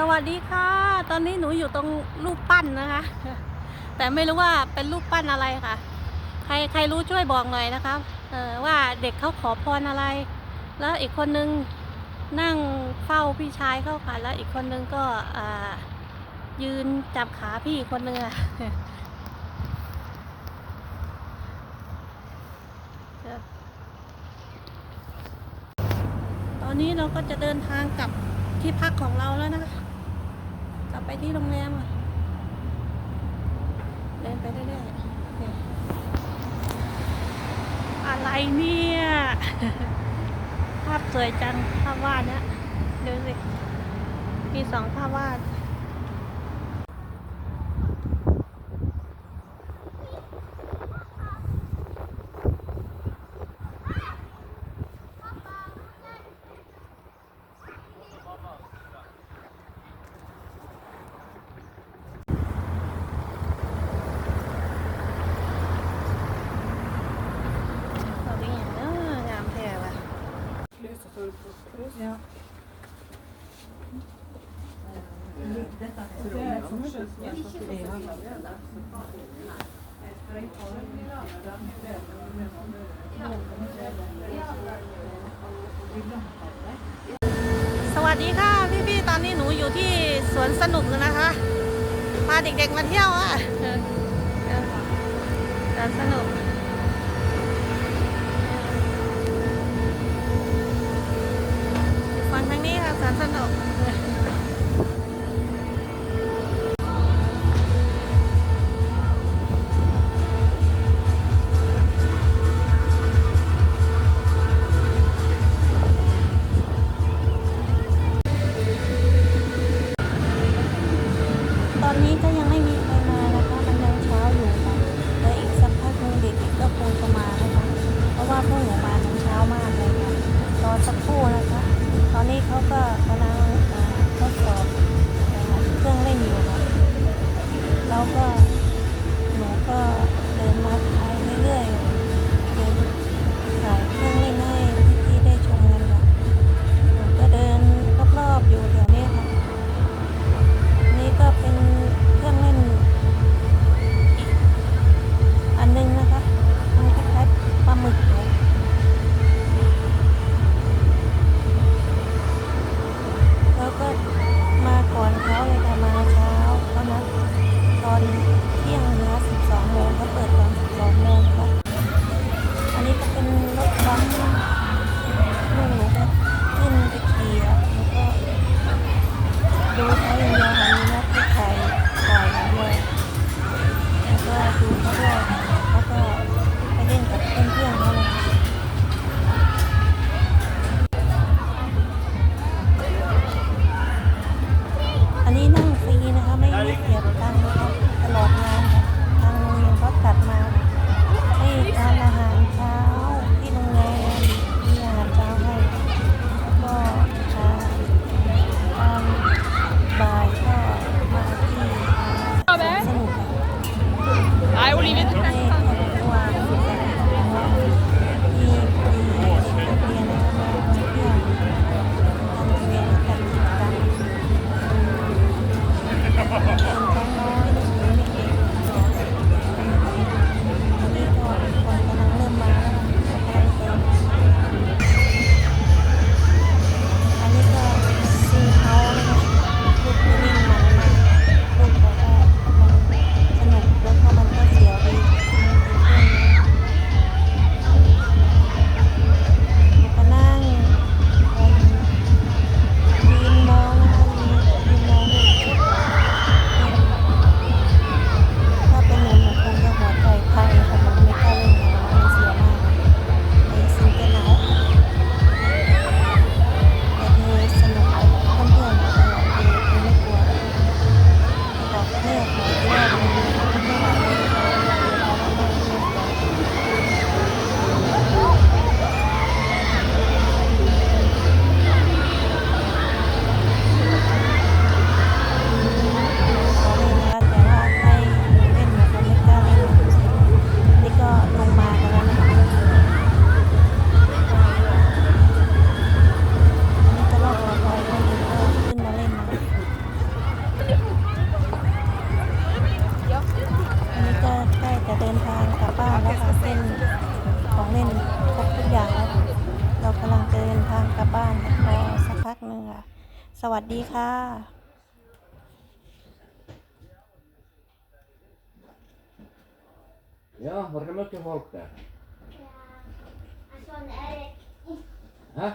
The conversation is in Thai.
สวัสดีค่ะ ตอนนี้หนูอยู่ตรงรูปปั้นนะคะ แต่ไม่รู้ว่าเป็นรูปปั้นอะไรค่ะ ใครใครรู้ช่วยบอกหน่อยนะคะเออว่าเด็กเขาขอพรอะไร แล้วอีกคนนึงนั่งเฝ้าพี่ชายเข้าค่ะ แล้วอีกคนนึงก็ยืนจับขาพี่คนนึงอะตอนนี้เราก็จะเดินทางกลับที่พักของเราแล้วนะคะ ไปที่โรงแรมอะเดินไปเรื่อยๆอะไรเนี่ย ภาพสวยจังภาพวาดนะดูสิ มีสองภาพวาด เราเป็นอย่างเนอะงามแท้ว่ะ Ja. สวัสดีค่ะพี่ๆ ตอนนี้หนูอยู่ที่สวนสนุกนะคะ พาเด็กๆมาเที่ยวอะสวนสนุก วนสนุกตอนนี้ก็ยังไม่มีใครมานะคะมันยังเช้าอยู่ค่ะแต่อีกสักพักหนึงเด็กๆก็คงจะมานะคะเพราะว่าพวกหนูมาตั้งเช้ามากเลยค่ะรอสักครู่นะคะ ตอนนี้เขา แล้วก็ ของเล่นครบทุกอย่างแล้วเรากำลังจะเดินทางกลับบ้านรอสักพักหนึ่งค่ะ สวัสดีค่ะ Ja, var det mycket folk där? Ja, alltså det är Hä?